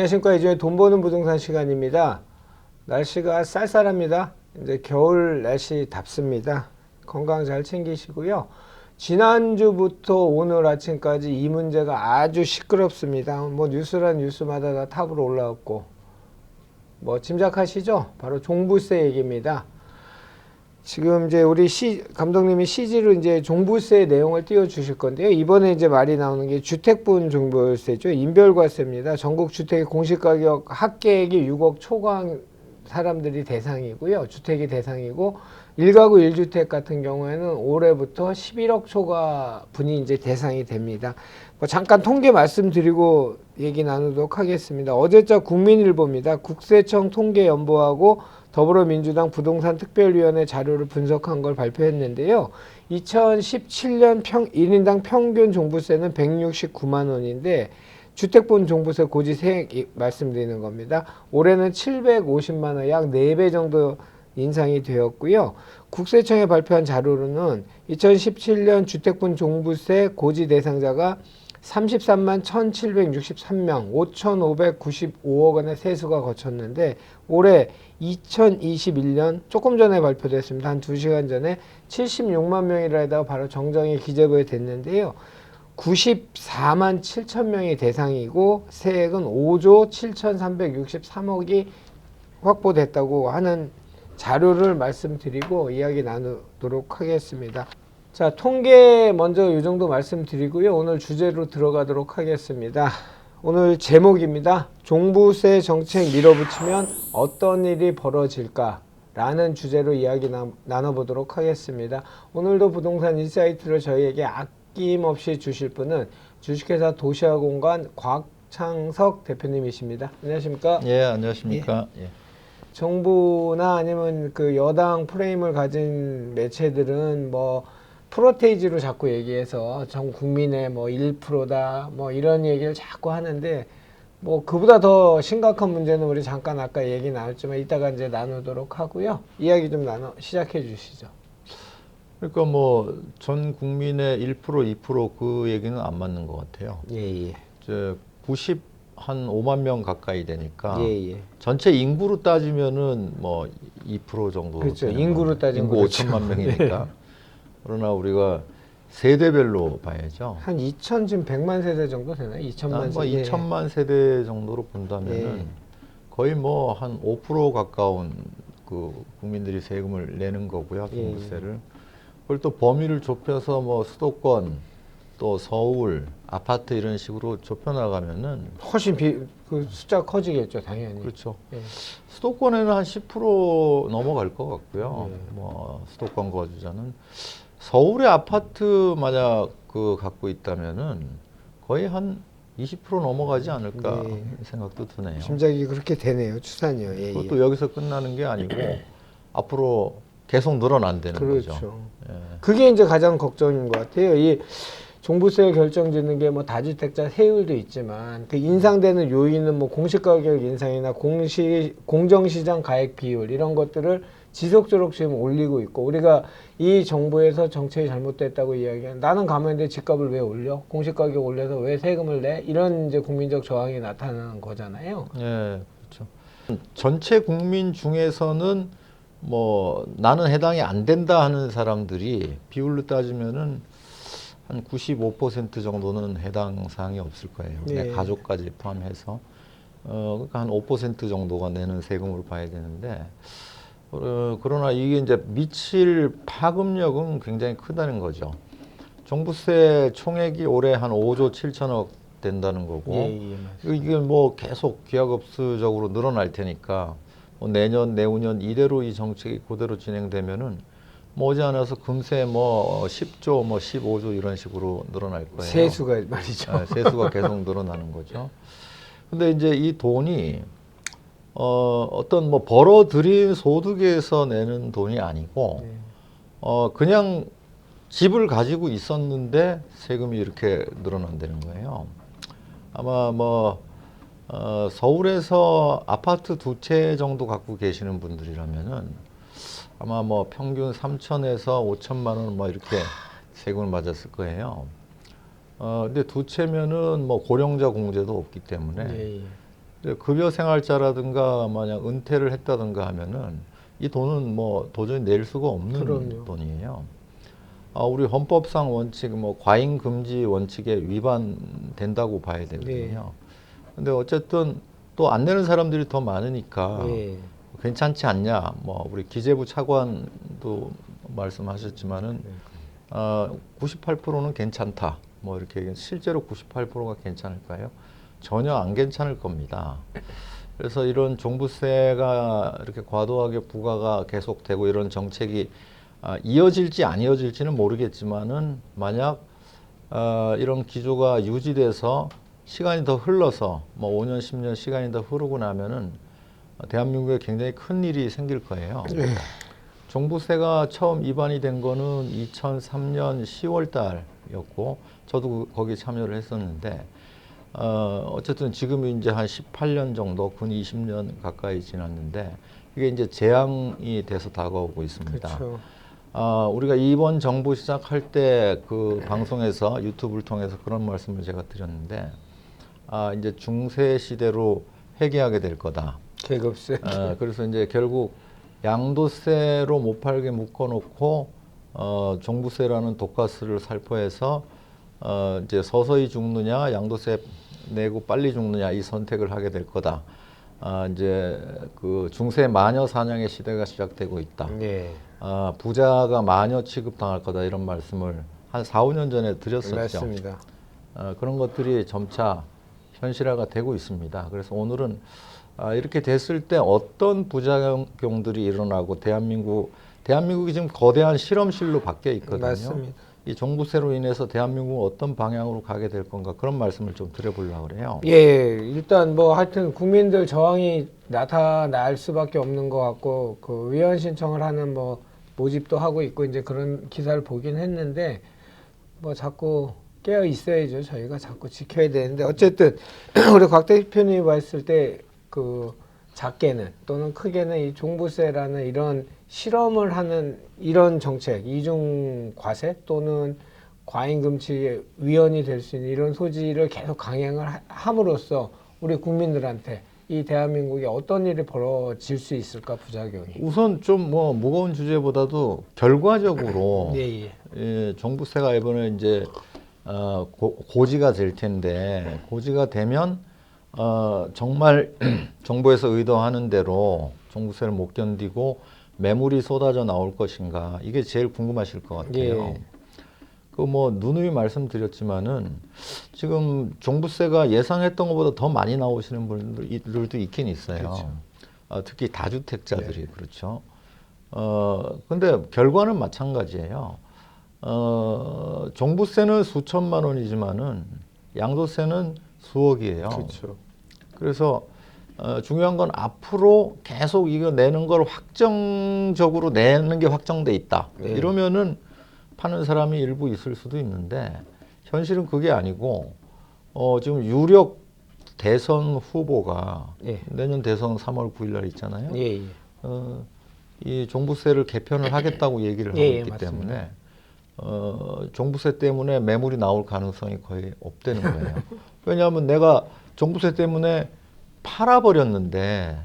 안녕하십니까 이제 돈 버는 부동산 시간입니다. 날씨가 쌀쌀합니다. 이제 겨울 날씨 답습니다. 건강 잘 챙기시고요. 지난주부터 오늘 아침까지 이 문제가 아주 시끄럽습니다. 뭐 뉴스란 뉴스마다 다 탑으로 올라왔고 뭐 짐작하시죠? 바로 종부세 얘기입니다. 지금 이제 우리 시 감독님이 CG로 이제 종부세 내용을 띄워 주실 건데요. 이번에 이제 말이 나오는 게 주택분 종부세죠. 인별과세입니다. 전국 주택의 공시가격 합계액이 6억 초과한 사람들이 대상이고요. 주택이 대상이고 일가구 1주택 같은 경우에는 올해부터 11억 초과 분이 이제 대상이 됩니다. 뭐 잠깐 통계 말씀드리고 얘기 나누도록 하겠습니다. 어제자 국민일보입니다. 국세청 통계연보하고 더불어민주당 부동산 특별위원회 자료를 분석한 걸 발표했는데요. 2017년 평 1인당 평균 종부세는 169만 원인데 주택분 종부세 고지 세액 이- 말씀드리는 겁니다. 올해는 750만 원, 약 4배 정도 인상이 되었고요. 국세청에 발표한 자료로는 2017년 주택분 종부세 고지 대상자가 33만 1,763명, 5,595억 원의 세수가 거쳤는데 올해 2021년 조금 전에 발표됐습니다. 한 2시간 전에 76만 명이라다가 바로 정정이 기재부에 됐는데요. 94만 7천 명이 대상이고 세액은 5조 7,363억이 확보됐다고 하는 자료를 말씀드리고 이야기 나누도록 하겠습니다. 자, 통계 먼저 이 정도 말씀드리고요. 오늘 주제로 들어가도록 하겠습니다. 오늘 제목입니다. 종부세 정책 밀어붙이면 어떤 일이 벌어질까? 라는 주제로 이야기 나, 나눠보도록 하겠습니다. 오늘도 부동산 인사이트를 저희에게 아낌없이 주실 분은 주식회사 도시아공간 곽창석 대표님이십니다. 안녕하십니까? 예, 안녕하십니까. 예. 정부나 아니면 그 여당 프레임을 가진 매체들은 뭐 프로테이지로 자꾸 얘기해서 전 국민의 뭐 1%다 뭐 이런 얘기를 자꾸 하는데 뭐 그보다 더 심각한 문제는 우리 잠깐 아까 얘기 나눴지만 이따가 이제 나누도록 하고요. 이야기 좀 나눠 시작해 주시죠. 그러니까 뭐 전 국민의 1% 2%그 얘기는 안 맞는 것 같아요. 예, 예. 이제 90 한 5만 명 가까이 되니까 예, 예. 전체 인구로 따지면은 뭐 2% 정도 그렇죠. 인구로. 따지면 인구 그렇죠. 5천만 명이니까. 그러나 우리가 세대별로 봐야죠. 한 2천 지금 100만 세대 정도 되나요? 2천만 한뭐 세대. 2천만 세대 정도로 본다면은 예. 거의 뭐 한 5% 가까운 그 국민들이 세금을 내는 거고요, 예, 예. 종부세를. 그걸 또 범위를 좁혀서 뭐 수도권 또 서울 아파트 이런 식으로 좁혀 나가면은 훨씬 비, 그 숫자 커지겠죠, 당연히. 그렇죠. 예. 수도권에는 한 10% 넘어갈 것 같고요. 네. 뭐 수도권 거주자는 서울의 아파트 만약 그 갖고 있다면은 거의 한 20% 넘어가지 않을까 네. 생각도 드네요. 짐작이 그렇게 되네요, 추산이요. 예, 예. 그것도 여기서 끝나는 게 아니고 앞으로 계속 늘어난다는 그렇죠. 거죠. 예. 그게 이제 가장 걱정인 것 같아요. 이 종부세 결정짓는 게 뭐 다주택자 세율도 있지만 그 인상되는 요인은 뭐 공시가격 인상이나 공시 공정시장 가액 비율 이런 것들을 지속적으로 지금 올리고 있고 우리가 이 정부에서 정책이 잘못됐다고 이야기하는 나는 가면인데 집값을 왜 올려 공시가격 올려서 왜 세금을 내 이런 이제 국민적 저항이 나타나는 거잖아요. 예, 그렇죠. 전체 국민 중에서는 뭐 나는 해당이 안 된다 하는 사람들이 비율로 따지면은 한 95% 정도는 해당 사항이 없을 거예요. 내 네. 가족까지 포함해서 어 그러니까 한 5% 정도가 내는 세금으로 봐야 되는데 어, 그러나 이게 이제 미칠 파급력은 굉장히 크다는 거죠. 종부세 총액이 올해 한 5조 7천억 된다는 거고 예, 예. 이게 뭐 계속 기하급수적으로 늘어날 테니까 뭐 내년 내후년 이대로 이 정책이 그대로 진행되면은 뭐 오지 않아서 금세 뭐 10조, 뭐 15조 이런 식으로 늘어날 거예요. 세수가 말이죠. 아, 세수가 계속 늘어나는 거죠. 근데 이제 이 돈이 어, 어떤 뭐 벌어들인 소득에서 내는 돈이 아니고 네. 어, 그냥 집을 가지고 있었는데 세금이 이렇게 늘어난다는 거예요. 아마 뭐 어, 서울에서 아파트 두 채 정도 갖고 계시는 분들이라면은 아마 뭐 평균 3천에서 5천만 원 뭐 이렇게 세금을 맞았을 거예요. 어, 근데 두 채면은 뭐 고령자 공제도 없기 때문에 예, 예. 급여 생활자라든가 만약 은퇴를 했다든가 하면은 이 돈은 뭐 도저히 낼 수가 없는 그럼요. 돈이에요. 아, 우리 헌법상 원칙 뭐 과잉 금지 원칙에 위반된다고 봐야 되거든요. 근데 어쨌든 또 안 내는 사람들이 더 많으니까 예. 괜찮지 않냐. 뭐 우리 기재부 차관도 말씀하셨지만은 네. 어, 98%는 괜찮다. 뭐 이렇게 실제로 98%가 괜찮을까요? 전혀 안 괜찮을 겁니다. 그래서 이런 종부세가 이렇게 과도하게 부과가 계속되고 이런 정책이 아, 이어질지 안 이어질지는 모르겠지만은 만약 어, 이런 기조가 유지돼서 시간이 더 흘러서 뭐 5년, 10년 시간이 더 흐르고 나면은 대한민국에 굉장히 큰 일이 생길 거예요. 예. 종부세가 처음 입안이 된 거는 2003년 10월 달이었고 저도 그- 거기에 참여를 했었는데 어, 어쨌든 지금이 이제 한 18년 정도 근 20년 가까이 지났는데 이게 이제 재앙이 돼서 다가오고 있습니다. 그렇죠. 아, 우리가 이번 정부 시작할 때 그 방송에서 유튜브를 통해서 그런 말씀을 제가 드렸는데 아, 이제 중세 시대로 회귀하게 될 거다. 계급세. 어, 그래서 이제 결국 양도세로 못 팔게 묶어놓고 어, 종부세라는 독가스를 살포해서 어, 이제 서서히 죽느냐 양도세 내고 빨리 죽느냐 이 선택을 하게 될 거다. 아, 이제 그 중세 마녀 사냥의 시대가 시작되고 있다. 예. 아, 부자가 마녀 취급당할 거다 이런 말씀을 한 4, 5년 전에 드렸었죠. 맞습니다. 어, 그런 것들이 점차 현실화가 되고 있습니다. 그래서 오늘은 아, 이렇게 됐을 때 어떤 부작용들이 일어나고 대한민국 대한민국이 지금 거대한 실험실로 바뀌어 있거든요. 맞습니다. 이 종부세로 인해서 대한민국은 어떤 방향으로 가게 될 건가 그런 말씀을 좀 드려보려고 그래요. 예, 일단 뭐 하여튼 국민들 저항이 나타날 수밖에 없는 것 같고 그 위헌 신청을 하는 뭐 모집도 하고 있고 이제 그런 기사를 보긴 했는데 뭐 자꾸 깨어 있어야죠. 저희가 자꾸 지켜야 되는데 어쨌든 우리 곽 대표님이 봤을 때 그 작게는 또는 크게는 이 종부세라는 이런 실험을 하는 이런 정책 이중 과세 또는 과잉 금치 위헌이 될 수 있는 이런 소지를 계속 강행을 하- 함으로써 우리 국민들한테 이 대한민국에 어떤 일이 벌어질 수 있을까 부작용이 우선 좀 뭐 무거운 주제보다도 결과적으로 예, 예. 예, 종부세가 이번에 이제 어, 고, 고지가 될 텐데 고지가 되면 어, 정말 정부에서 의도하는 대로 종부세를 못 견디고 매물이 쏟아져 나올 것인가 이게 제일 궁금하실 것 같아요. 예. 그뭐 누누이 말씀드렸지만은 지금 종부세가 예상했던 것보다 더 많이 나오시는 분들도 있긴 있어요. 그렇죠. 어, 특히 다주택자들이 그렇죠. 어 근데 결과는 마찬가지예요. 어 종부세는 수천만 원이지만은 양도세는 수억이에요. 그렇죠. 그래서 어, 중요한 건 앞으로 계속 이거 내는 걸 확정적으로 내는 게 확정돼 있다. 네. 이러면은 파는 사람이 일부 있을 수도 있는데 현실은 그게 아니고 어, 지금 유력 대선 후보가 예. 내년 대선 3월 9일 날 있잖아요. 예, 예. 어, 이 종부세를 개편을 하겠다고 얘기를 하고 예, 예, 있기 맞습니다. 때문에 어, 종부세 때문에 매물이 나올 가능성이 거의 없다는 거예요. 왜냐하면 내가 종부세 때문에 팔아버렸는데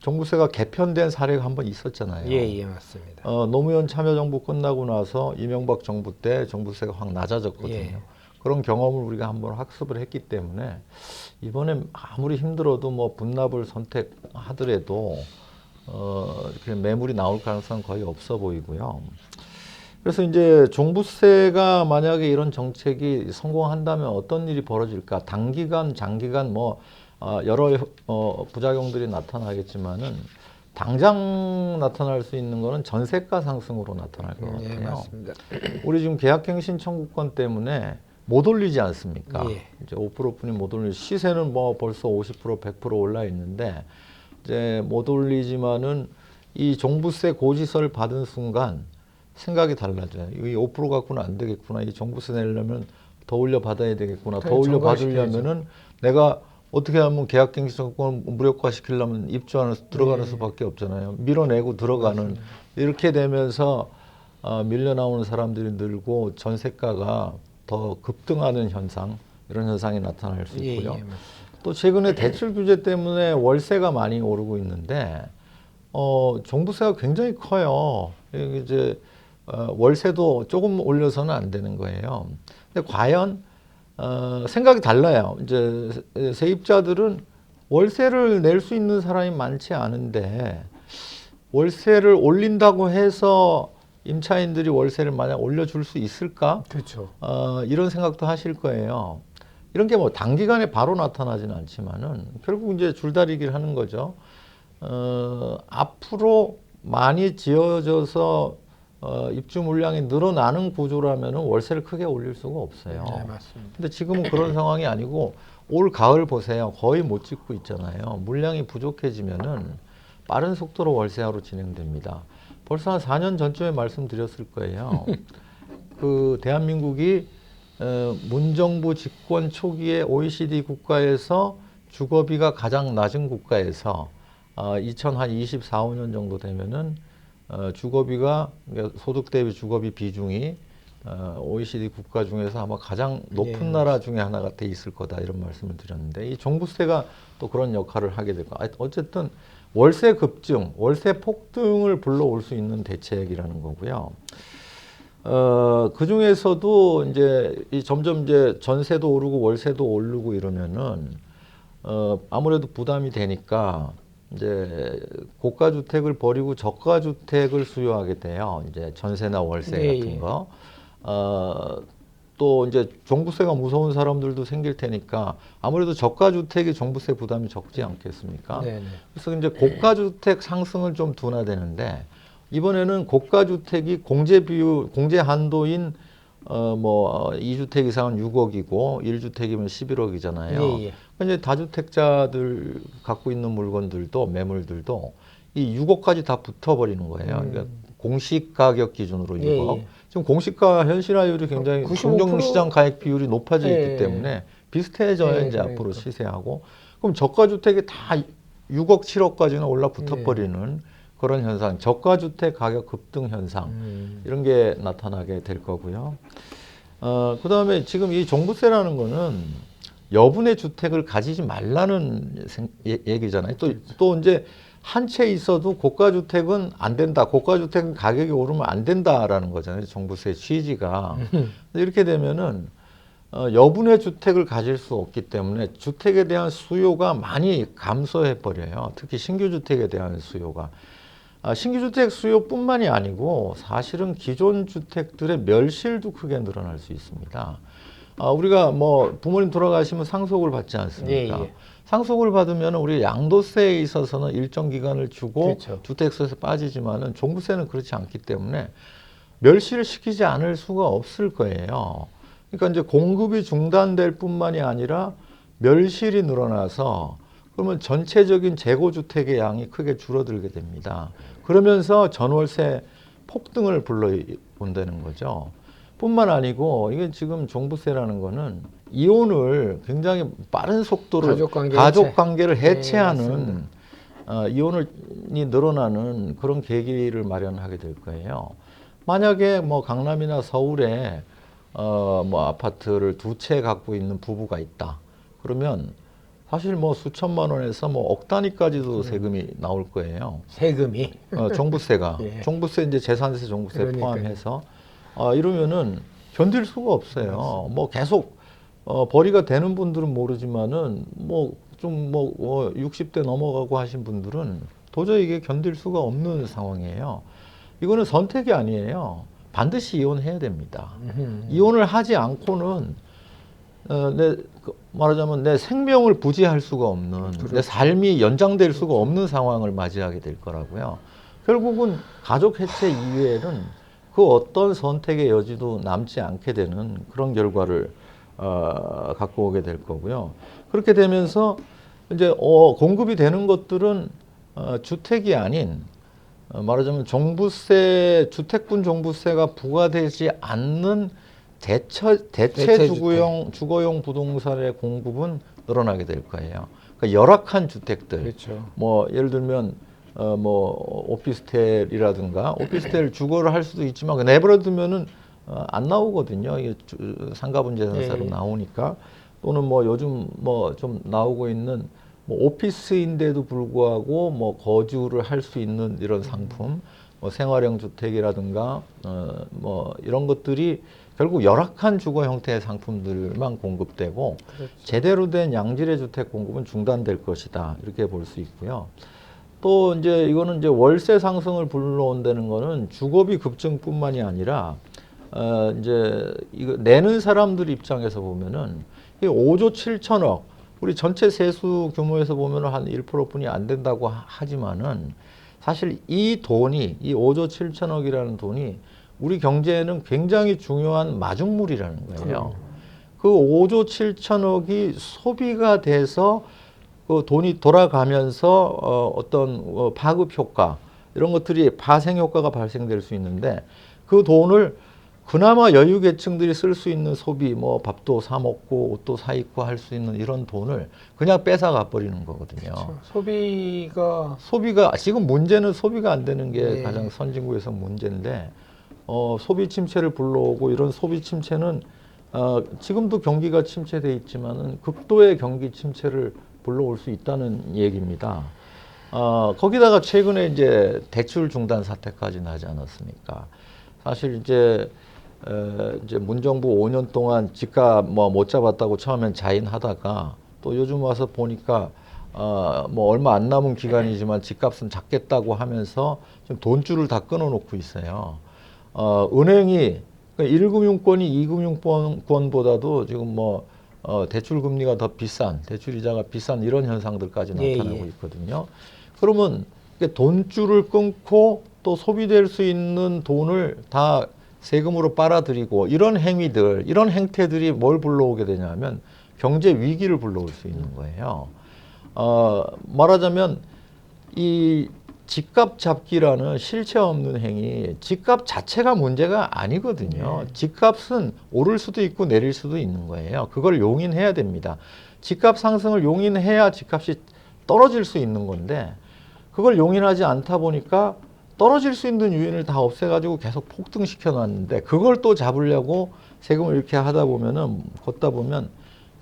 종부세가 개편된 사례가 한 번 있었잖아요. 예, 예, 맞습니다. 어, 노무현 참여정부 끝나고 나서 이명박 정부 때 종부세가 확 낮아졌거든요. 예. 그런 경험을 우리가 한번 학습을 했기 때문에 이번에 아무리 힘들어도 뭐 분납을 선택하더라도 어, 매물이 나올 가능성은 거의 없어 보이고요. 그래서 이제 종부세가 만약에 이런 정책이 성공한다면 어떤 일이 벌어질까? 단기간, 장기간 뭐 어, 여러 어, 부작용들이 나타나겠지만은 당장 나타날 수 있는 거는 전세가 상승으로 나타날 것 예, 같아요. 맞습니다. 우리 지금 계약갱 신 청구권 때문에 못 올리지 않습니까? 예. 이제 5%뿐이 못 올리 시세는 뭐 벌써 50% 100% 올라 있는데 이제 못 올리지만은 이 종부세 고지서를 받은 순간 생각이 달라져요. 이 5% 갖고는 안 되겠구나. 이 종부세 내려면 더 올려 받아야 되겠구나. 더 그래, 올려. 받으려면은 내가 어떻게 하면 계약갱신 청구권 무력화 시키려면 입주하는 들어가는 네. 수밖에 없잖아요. 밀어내고 들어가는 이렇게 되면서 어, 밀려 나오는 사람들이 늘고 전세가가 더 급등하는 현상 이런 현상이 나타날 수 예, 있고요. 예, 맞습니다. 또 최근에 대출 규제 때문에 월세가 많이 오르고 있는데 어, 종부세가 굉장히 커요. 이제 어, 월세도 조금 올려서는 안 되는 거예요. 근데 과연 어, 생각이 달라요. 이제 세- 세입자들은 월세를 낼 수 있는 사람이 많지 않은데 월세를 올린다고 해서 임차인들이 월세를 만약 올려줄 수 있을까? 그렇죠. 어, 이런 생각도 하실 거예요. 이런 게 뭐 단기간에 바로 나타나지는 않지만은 결국 이제 줄다리기를 하는 거죠. 어, 앞으로 많이 지어져서 어, 입주 물량이 늘어나는 구조라면은 월세를 크게 올릴 수가 없어요. 네, 맞습니다. 근데 지금은 그런 상황이 아니고 올 가을 보세요. 거의 못 짓고 있잖아요. 물량이 부족해지면은 빠른 속도로 월세화로 진행됩니다. 벌써 한 4년 전쯤에 말씀드렸을 거예요. 그 대한민국이 어, 문정부 집권 초기에 OECD 국가에서 주거비가 가장 낮은 국가에서 어, 2024, 5년 정도 되면은 어, 주거비가 그러니까 소득 대비 주거비 비중이 어, OECD 국가 중에서 아마 가장 높은 예, 나라 중에 하나가 돼 있을 거다 이런 말씀을 드렸는데 이 종부세가 또 그런 역할을 하게 아, 어쨌든 월세 급증, 월세 폭등을 불러올 수 있는 대책이라는 거고요. 어, 그 중에서도 이제 이 점점 이제 전세도 오르고 월세도 오르고 이러면은 어, 아무래도 부담이 되니까 이제 고가 주택을 버리고 저가 주택을 수요하게 돼요. 이제 전세나 월세 예, 같은 예. 거. 어, 또 이제 종부세가 무서운 사람들도 생길 테니까 아무래도 저가 주택의 종부세 부담이 적지 않겠습니까? 네, 네. 그래서 이제 고가 주택 상승을 좀 둔화되는데 이번에는 고가 주택이 공제 비율 공제 한도인 어 뭐 2주택 이상은 6억이고 1주택이면 11억이잖아요. 예, 예. 이제 다주택자들 갖고 있는 물건들도 매물들도 이 6억까지 다 붙어버리는 거예요. 음. 그러니까 공시 가격 기준으로 예, 6억. 예. 지금 공시가 현실화율이 굉장히 95% 공정시장 가액 비율이 높아져 있기 예. 때문에 비슷해져야 예, 이제 그러니까. 앞으로 시세하고 그럼 저가 주택이 다 6억 7억까지는 올라 붙어버리는 그런 현상, 저가 주택 가격 급등 현상 음. 이런 게 나타나게 될 거고요. 어, 그 다음에 지금 이 종부세라는 거는 여분의 주택을 가지지 말라는 생- 예- 얘기잖아요. 또, 또 이제 한 채 있어도 고가 주택은 안 된다. 고가 주택은 가격이 오르면 안 된다라는 거잖아요. 종부세 취지가. 이렇게 되면은 어, 여분의 주택을 가질 수 없기 때문에 주택에 대한 수요가 많이 감소해 버려요. 특히 신규 주택에 대한 수요가. 아, 신규 주택 수요뿐만이 아니고 사실은 기존 주택들의 멸실도 크게 늘어날 수 있습니다. 아, 우리가 뭐 부모님 돌아가시면 상속을 받지 않습니까? 예, 예. 상속을 받으면 우리 양도세에 있어서는 일정 기간을 주고 그렇죠. 주택세에서 빠지지만은 종부세는 그렇지 않기 때문에 멸시를 시키지 않을 수가 없을 거예요. 그러니까 이제 공급이 중단될 뿐만이 아니라 멸실이 늘어나서 그러면 전체적인 재고 주택의 양이 크게 줄어들게 됩니다. 그러면서 전월세 폭등을 불러온다는 거죠. 뿐만 아니고 이게 지금 종부세라는 거는 이혼을 굉장히 빠른 속도로 가족 관계 가족 해체. 관계를 네, 해체하는 맞습니다. 어, 이혼이 늘어나는 그런 계기를 마련하게 될 거예요. 만약에 뭐 강남이나 서울에 어, 뭐 아파트를 두 채 갖고 있는 부부가 있다. 그러면 사실 뭐 수천만 원에서 뭐 억 단위까지도 세금이 나올 거예요. 세금이 어, 종부세가 예. 종부세 이제 재산세 종부세 그러니까요. 포함해서 아, 이러면은 견딜 수가 없어요. 뭐 계속 어, 벌이가 되는 분들은 모르지만은 뭐 좀뭐 어, 60대 넘어가고 하신 분들은 도저히 이게 견딜 수가 없는 상황이에요. 이거는 선택이 아니에요. 반드시 이혼해야 됩니다. 음흠. 이혼을 하지 않고는 어, 내 그, 말하자면 내 생명을 부지할 수가 없는 내 삶이 연장될 수가 없는 상황을 맞이하게 될 거라고요. 결국은 가족 해체 이외에는 그 어떤 선택의 여지도 남지 않게 되는 그런 결과를 어, 갖고 오게 될 거고요. 그렇게 되면서 이제 어, 공급이 되는 것들은 어, 주택이 아닌 어, 말하자면 종부세 주택분 종부세가 부과되지 않는 대처 대체 대체 주거용 주거용 부동산의 공급은 늘어나게 될 거예요. 그러니까 열악한 주택들 그렇죠. 뭐 예를 들면 어 뭐 오피스텔이라든가 오피스텔 주거를 할 수도 있지만 그 내버려 두면은 어, 안 나오거든요. 이게 주- 상가분 재산세로 예. 나오니까 또는 뭐 요즘 뭐 좀 나오고 있는 뭐 오피스인데도 불구하고 뭐 거주를 할 수 있는 이런 상품, 뭐 생활형 주택이라든가 어 뭐 이런 것들이 결국 열악한 주거 형태의 상품들만 공급되고 그렇죠. 제대로 된 양질의 주택 공급은 중단될 것이다 이렇게 볼 수 있고요. 또 이제 이거는 이제 월세 상승을 불러온다는 거는 주거비 급증뿐만이 아니라 어 이제 이거 내는 사람들 입장에서 보면은 이 5조 7천억 우리 전체 세수 규모에서 보면은 한 1%뿐이 안 된다고 하- 하지만은 사실 이 돈이 이 5조 7천억이라는 돈이 우리 경제에는 굉장히 중요한 마중물이라는 거예요. 그 5조 7천억이 소비가 돼서 그 돈이 돌아가면서 어, 어떤 어, 파급 효과 이런 것들이 파생 효과가 발생될 수 있는데 그 돈을 그나마 여유 계층들이 쓸 수 있는 소비 뭐 밥도 사 먹고 옷도 사 입고 할 수 있는 이런 돈을 그냥 뺏어가 버리는 거거든요. 그렇죠. 소비가 소비가 지금 문제는 소비가 안 되는 게 네. 가장 선진국에서 문제인데 어, 소비 침체를 불러오고 이런 소비 침체는 어, 지금도 경기가 침체돼 있지만은 극도의 경기 침체를 불러올 수 있다는 얘기입니다. 어, 거기다가 최근에 이제 대출 중단 사태까지 나지 않았습니까? 사실 이제 에, 이제 문정부 5년 동안 집값 뭐 못 잡았다고 처음엔 자인하다가 또 요즘 와서 보니까 어, 뭐 얼마 안 남은 기간이지만 집값은 잡겠다고 하면서 지금 돈줄을 다 끊어놓고 있어요. 어, 은행이 그러니까 1금융권이 2금융권보다도 지금 뭐 어, 대출 금리가 더 비싼 대출 이자가 비싼 이런 현상들까지 예, 나타나고 예. 있거든요. 그러면 돈줄을 끊고 또 소비될 수 있는 돈을 다 세금으로 빨아들이고 이런 행위들, 이런 행태들이 뭘 불러오게 되냐면 경제 위기를 불러올 수 있는 거예요. 어, 말하자면 이 집값 잡기라는 실체 없는 행위, 집값 자체가 문제가 아니거든요. 네. 집값은 오를 수도 있고 내릴 수도 있는 거예요. 그걸 용인해야 됩니다. 집값 상승을 용인해야 집값이 떨어질 수 있는 건데 그걸 용인하지 않다 보니까 떨어질 수 있는 요인을 다 없애가지고 계속 폭등시켜 놨는데 그걸 또 잡으려고 세금을 이렇게 하다 보면은 걷다 보면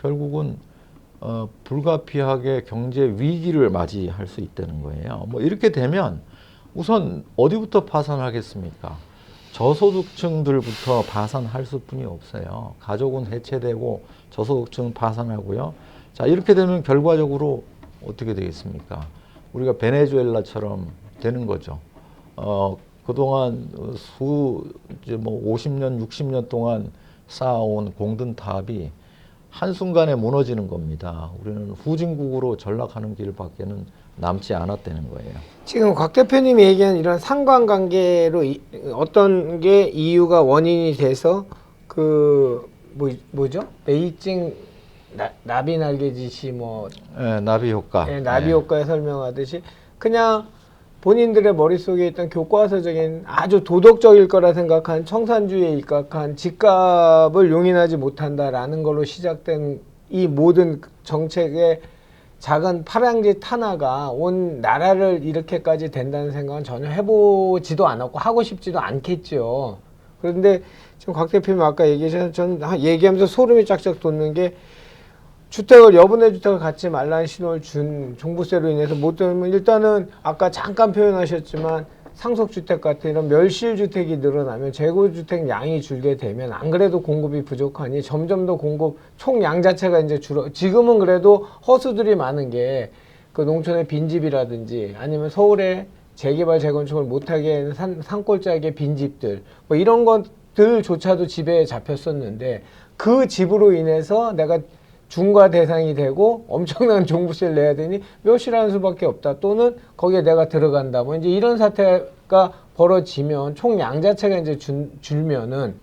결국은 어, 불가피하게 경제 위기를 맞이할 수 있다는 거예요. 뭐 이렇게 되면 우선 어디부터 파산하겠습니까? 저소득층들부터 파산할 수뿐이 없어요. 가족은 해체되고 저소득층은 파산하고요. 자 이렇게 되면 결과적으로 어떻게 되겠습니까? 우리가 베네수엘라처럼 되는 거죠. 어, 그동안 수, 이제 뭐 50년, 60년 동안 쌓아온 공든 탑이 한순간에 무너지는 겁니다. 우리는 후진국으로 전락하는 길밖에는 남지 않았다는 거예요. 지금 곽 대표님이 얘기한 이런 상관관계로 이, 어떤 게 이유가 원인이 돼서 그 뭐, 뭐죠? 베이징 나, 나비 날개짓이 뭐 예, 나비 효과. 예, 나비 예. 효과에 설명하듯이 그냥 본인들의 머릿속에 있던 교과서적인 아주 도덕적일 거라 생각한 청산주의에 입각한 집값을 용인하지 못한다라는 걸로 시작된 이 모든 정책의 작은 파랑짓 하나가 온 나라를 이렇게까지 된다는 생각은 전혀 해보지도 않았고 하고 싶지도 않겠죠. 그런데 지금 곽 대표님 아까 얘기하신 전 얘기하면서 소름이 쫙쫙 돋는 게 주택을 여분의 주택을 갖지 말라는 신호를 준 종부세로 인해서 못 들면 일단은 아까 잠깐 표현하셨지만 상속주택 같은 이런 멸실주택이 늘어나면 재고주택 양이 줄게 되면 안 그래도 공급이 부족하니 점점 더 공급 총양 자체가 이제 줄어 지금은 그래도 허수들이 많은 게 그 농촌의 빈집이라든지 아니면 서울에 재개발 재건축을 못하게 하는 산, 산골짜기의 빈집들 뭐 이런 것들조차도 집에 잡혔었는데 그 집으로 인해서 내가 중과 대상이 되고 엄청난 종부세를 내야 되니 멸실하는 수밖에 없다. 또는 거기에 내가 들어간다. 뭐 이제 이런 사태가 벌어지면 총 양 자체가 이제 줄, 줄면은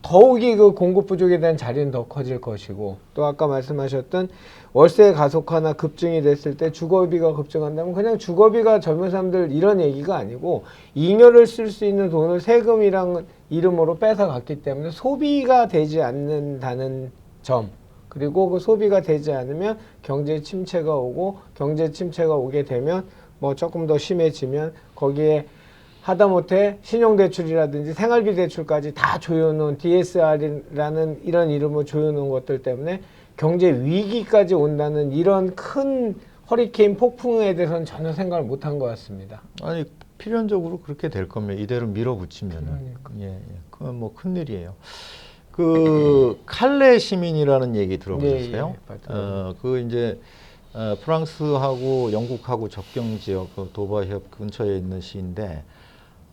더욱이 그 공급 부족에 대한 자리는 더 커질 것이고 또 아까 말씀하셨던 월세 가속화나 급증이 됐을 때 주거비가 급증한다면 그냥 주거비가 젊은 사람들 이런 얘기가 아니고 잉여를 쓸 수 있는 돈을 세금이랑 이름으로 뺏어갔기 때문에 소비가 되지 않는다는 점 그리고 그 소비가 되지 않으면 경제 침체가 오고 경제 침체가 오게 되면 뭐 조금 더 심해지면 거기에 하다못해 신용대출이라든지 생활비 대출까지 다 조여놓은 DSR이라는 이런 이름으로 조여놓은 것들 때문에 경제 위기까지 온다는 이런 큰 허리케인 폭풍에 대해서는 전혀 생각을 못한 것 같습니다. 아니 필연적으로 그렇게 될 겁니다. 이대로 밀어붙이면은 그러니까. 예, 예. 그건 뭐 큰일이에요. 그 칼레 시민이라는 얘기 들어보셨어요? 예, 예, 맞아요. 어, 그 이제 어, 프랑스하고 영국하고 접경 지역 그 도바협 근처에 있는 시인데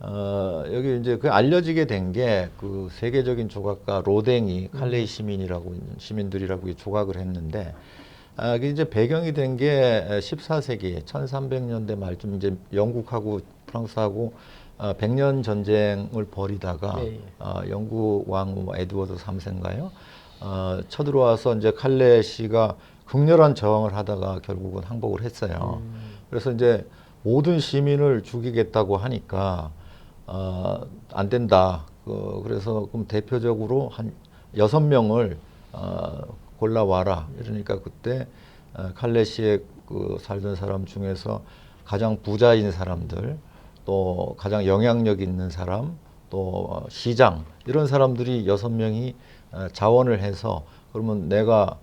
어, 여기 이제 그 알려지게 된 게 그 세계적인 조각가 로댕이 칼레이 시민이라고 있는 시민들이라고 이 조각을 했는데 아, 그 이제 배경이 된 게 14세기 1300년대 말쯤 이제 영국하고 프랑스하고 어, 100년 전쟁을 벌이다가 예, 예. 어, 영국 왕뭐 에드워드 3세인가요? 어, 쳐들어와서 이제 칼레 씨가 극렬한 저항을 하다가 결국은 항복을 했어요. 그래서 이제 모든 시민을 죽이겠다고 하니까 어, 안 된다. 그, 그래서 그럼 대표적으로 한 여섯 명을 어, 골라와라. 이러니까 그때 어, 칼레 씨의 그 살던 사람 중에서 가장 부자인 사람들, 또 가장 영향력 있는 사람, 또 어, 시장 이런 사람들이 여섯 명이 어, 자원을 해서 그러면 내가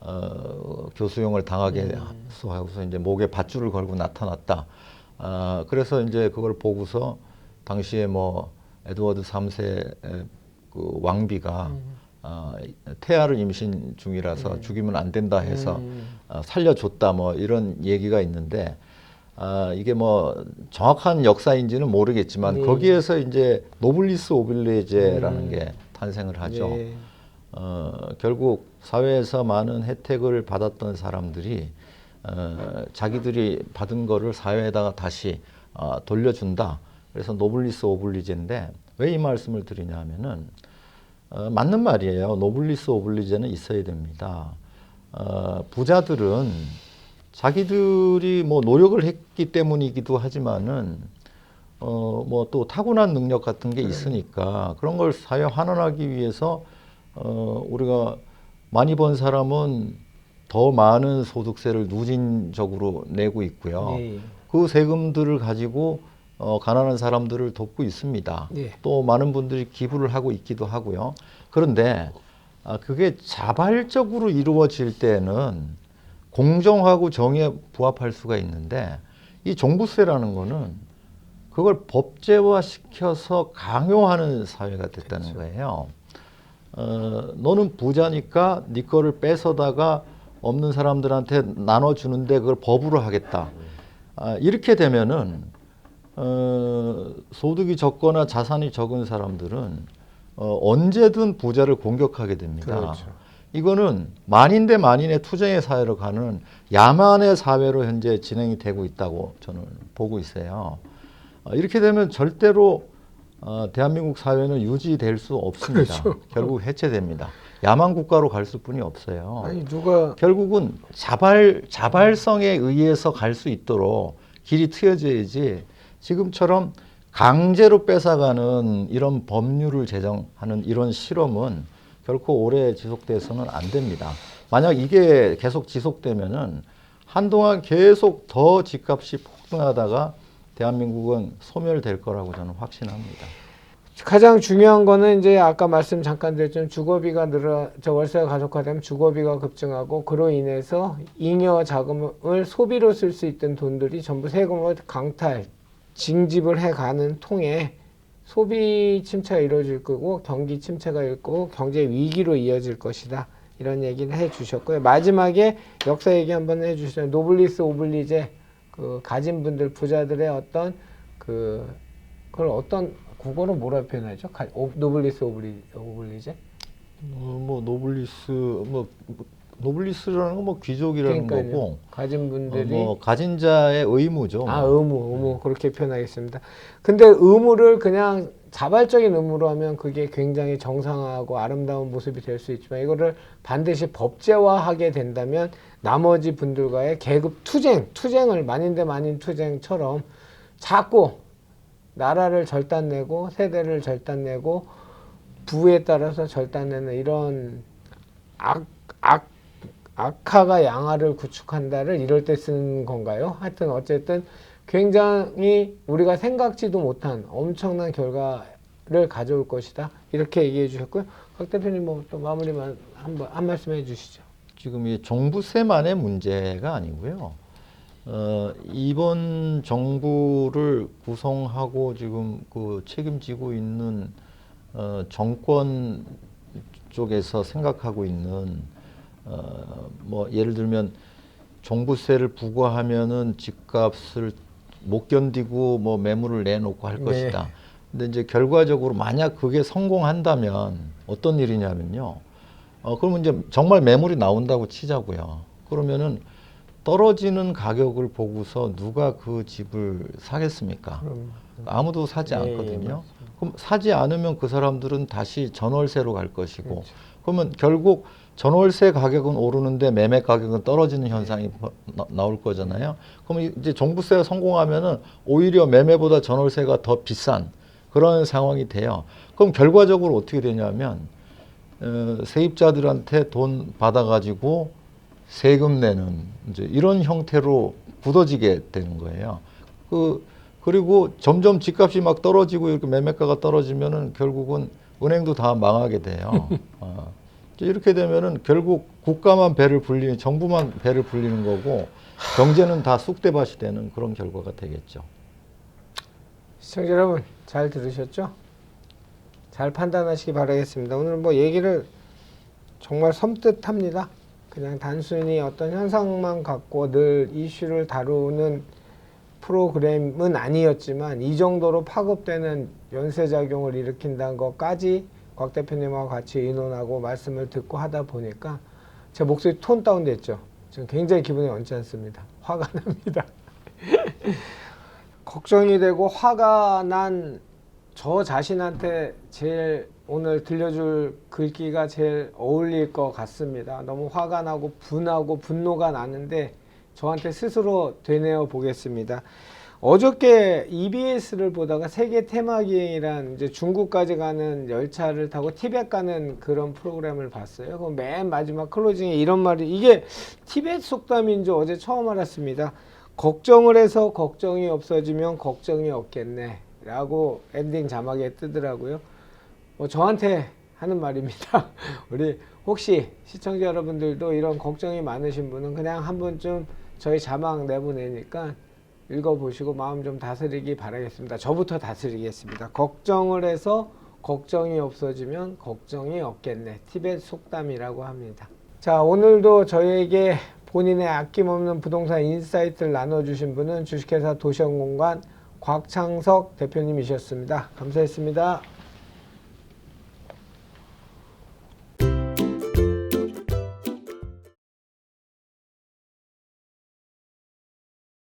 어, 교수형을 당하게 하고서 이제 목에 밧줄을 걸고 나타났다. 아, 그래서 이제 그걸 보고서 당시에 뭐 에드워드 3세 그 왕비가 아, 태아를 임신 중이라서 죽이면 안 된다 해서 아, 살려줬다 뭐 이런 얘기가 있는데 아, 이게 뭐 정확한 역사인지는 모르겠지만 네. 거기에서 이제 노블리스 오빌레제라는 게 탄생을 하죠. 예. 어, 결국 사회에서 많은 혜택을 받았던 사람들이 어, 자기들이 받은 거를 사회에다가 다시 어, 돌려준다. 그래서 노블리스 오블리제인데 왜 이 말씀을 드리냐면은 어, 맞는 말이에요. 노블리스 오블리제는 있어야 됩니다. 어, 부자들은 자기들이 뭐 노력을 했기 때문이기도 하지만은 어, 뭐 또 타고난 능력 같은 게 있으니까 그런 걸 사회 환원하기 위해서 어, 우리가 많이 번 사람은 더 많은 소득세를 누진적으로 내고 있고요. 예. 그 세금들을 가지고 어, 가난한 사람들을 돕고 있습니다. 예. 또 많은 분들이 기부를 하고 있기도 하고요. 그런데 아, 그게 자발적으로 이루어질 때는 공정하고 정의에 부합할 수가 있는데 이 종부세라는 거는 그걸 법제화 시켜서 강요하는 사회가 됐다는 거예요. 어, 너는 부자니까 네 거를 뺏어다가 없는 사람들한테 나눠주는데 그걸 법으로 하겠다. 아, 이렇게 되면은 어, 소득이 적거나 자산이 적은 사람들은 어, 언제든 부자를 공격하게 됩니다. 그렇죠. 이거는 만인 대 만인의 투쟁의 사회로 가는 야만의 사회로 현재 진행이 되고 있다고 저는 보고 있어요. 어, 이렇게 되면 절대로 어, 대한민국 사회는 유지될 수 없습니다. 그렇죠. 결국 해체됩니다. 야만 국가로 갈 수뿐이 없어요. 아니 누가 결국은 자발 자발성에 의해서 갈 수 있도록 길이 트여져야지 지금처럼 강제로 뺏어가는 이런 법률을 제정하는 이런 실험은 결코 오래 지속돼서는 안 됩니다. 만약 이게 계속 지속되면은 한동안 계속 더 집값이 폭등하다가 대한민국은 소멸될 거라고 저는 확신합니다. 가장 중요한 거는 이제 아까 말씀 잠깐 드렸지만 주거비가 늘어 저 월세가 가속화되면 주거비가 급증하고 그로 인해서 잉여 자금을 소비로 쓸 수 있던 돈들이 전부 세금을 강탈 징집을 해가는 통에 소비 침체가 이루어질 거고 경기 침체가 일 거고 경제 위기로 이어질 것이다 이런 얘기를 해 주셨고요 마지막에 역사 얘기 한번 해 주시죠 노블리스 오블리제 그 가진 분들 부자들의 어떤 그 그걸 어떤 국어로 뭐라 표현하죠? 가- 오- 노블리스 오블리, 오블리제? 어, 뭐 노블리스 뭐 노블리스라는 건뭐 귀족이라는 그러니까요. 거고 가진 어, 분들이 뭐 가진 자의 의무죠. 아 의무 의무 그렇게 표현하겠습니다. 근데 의무를 그냥 자발적인 의무로 하면 그게 굉장히 정상하고 아름다운 모습이 될 수 있지만 이거를 반드시 법제화하게 된다면 나머지 분들과의 계급 투쟁 투쟁을 만인 대 만인 투쟁처럼 자꾸 나라를 절단내고 세대를 절단내고 부에 따라서 절단내는 이런 악, 악, 악화가 양화를 구축한다를 이럴 때 쓰는 건가요? 하여튼 어쨌든 굉장히 우리가 생각지도 못한 엄청난 결과를 가져올 것이다. 이렇게 얘기해 주셨고요. 박 대표님 뭐 또 마무리만 한, 번- 한 말씀 해 주시죠. 지금 이 정부세만의 문제가 아니고요. 어, 이번 정부를 구성하고 지금 그 책임지고 있는 어, 정권 쪽에서 생각하고 있는 어, 뭐 예를 들면 종부세를 부과하면은 집값을 못 견디고 뭐 매물을 내놓고 할 네. 것이다. 근데 이제 결과적으로 만약 그게 성공한다면 어떤 일이냐면요. 어, 그러면 이제 정말 매물이 나온다고 치자고요. 그러면은 떨어지는 가격을 보고서 누가 그 집을 사겠습니까? 그럼 아무도 사지 예, 예, 않거든요. 맞습니다. 그럼 사지 않으면 그 사람들은 다시 전월세로 갈 것이고, 그렇죠. 그러면 결국 전월세 가격은 오르는데 매매 가격은 떨어지는 현상이 버- 나- 나올 거잖아요. 그러면 이제 종부세가 성공하면은 오히려 매매보다 전월세가 더 비싼 그런 상황이 돼요. 그럼 결과적으로 어떻게 되냐면 어, 세입자들한테 돈 받아가지고 세금 내는 이제 이런 형태로 굳어지게 되는 거예요. 그 그리고 점점 집값이 막 떨어지고 이렇게 매매가가 떨어지면은 결국은 은행도 다 망하게 돼요. 어. 이렇게 되면은 결국 국가만 배를 불리는 정부만 배를 불리는 거고 경제는 다 쑥대밭이 되는 그런 결과가 되겠죠. 시청자 여러분 잘 들으셨죠? 잘 판단하시기 바라겠습니다. 오늘 뭐 얘기를 정말 섬뜩합니다. 그냥 단순히 어떤 현상만 갖고 늘 이슈를 다루는 프로그램은 아니었지만 이 정도로 파급되는 연쇄작용을 일으킨다는 것까지 곽 대표님하고 같이 의논하고 말씀을 듣고 하다 보니까 제 목소리 톤 다운됐죠. 지금 굉장히 기분이 언짢습니다. 화가 납니다. 걱정이 되고 화가 난 저 자신한테 제일 오늘 들려줄 글귀가 제일 어울릴 것 같습니다. 너무 화가 나고 분하고 분노가 나는데 저한테 스스로 되뇌어 보겠습니다. 어저께 EBS를 보다가 세계 테마 기행이란 이제 중국까지 가는 열차를 타고 티벳 가는 그런 프로그램을 봤어요. 그럼 맨 마지막 클로징에 이런 말이 이게 티벳 속담인 줄 어제 처음 알았습니다. 걱정을 해서 걱정이 없어지면 걱정이 없겠네. 라고 엔딩 자막에 뜨더라고요. 뭐 저한테 하는 말입니다. 우리 혹시 시청자 여러분들도 이런 걱정이 많으신 분은 그냥 한 번쯤 저희 자막 내보내니까 읽어보시고 마음 좀 다스리기 바라겠습니다. 저부터 다스리겠습니다. 걱정을 해서 걱정이 없어지면 걱정이 없겠네. 티벳 속담이라고 합니다. 자, 오늘도 저희에게 본인의 아낌없는 부동산 인사이트를 나눠주신 분은 주식회사 도시연공관 곽창석 대표님이셨습니다. 감사했습니다.